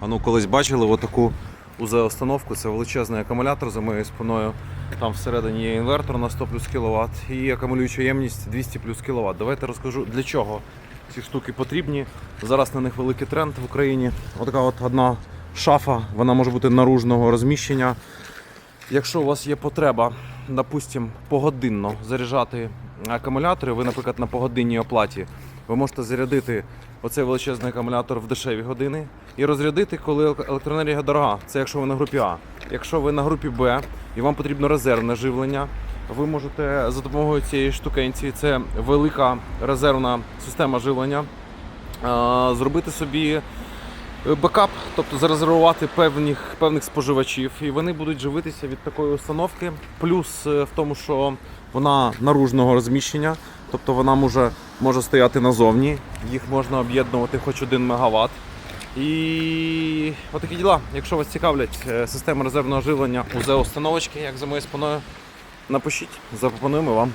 А ну колись бачили отаку УЗ-установку, це величезний акумулятор за моєю спиною. Там всередині є інвертор на 100 плюс кВт і акумулююча ємність 200 плюс кВт. Давайте розкажу для чого ці штуки потрібні. Зараз на них великий тренд в Україні. Отака от одна шафа, вона може бути наружного розміщення. Якщо у вас є потреба, допустим, погодинно заряджати акумулятори, ви, наприклад, на погодинній оплаті, ви можете зарядити оцей величезний акумулятор в дешеві години і розрядити, коли електроенергія дорога. Це якщо ви на групі А. Якщо ви на групі Б і вам потрібно резервне живлення, ви можете за допомогою цієї штукенці, це велика резервна система живлення, зробити собі бекап, тобто зарезервувати певних, певних споживачів, і вони будуть живитися від такої установки. Плюс е, в тому, що вона наружного розміщення, тобто вона може, може стояти назовні, їх можна об'єднувати хоч 1 МВт. І отакі діла. Якщо вас цікавлять е, системи резервного живлення УЗ установочки, як за моєю спиною, напишіть, запропонуємо вам.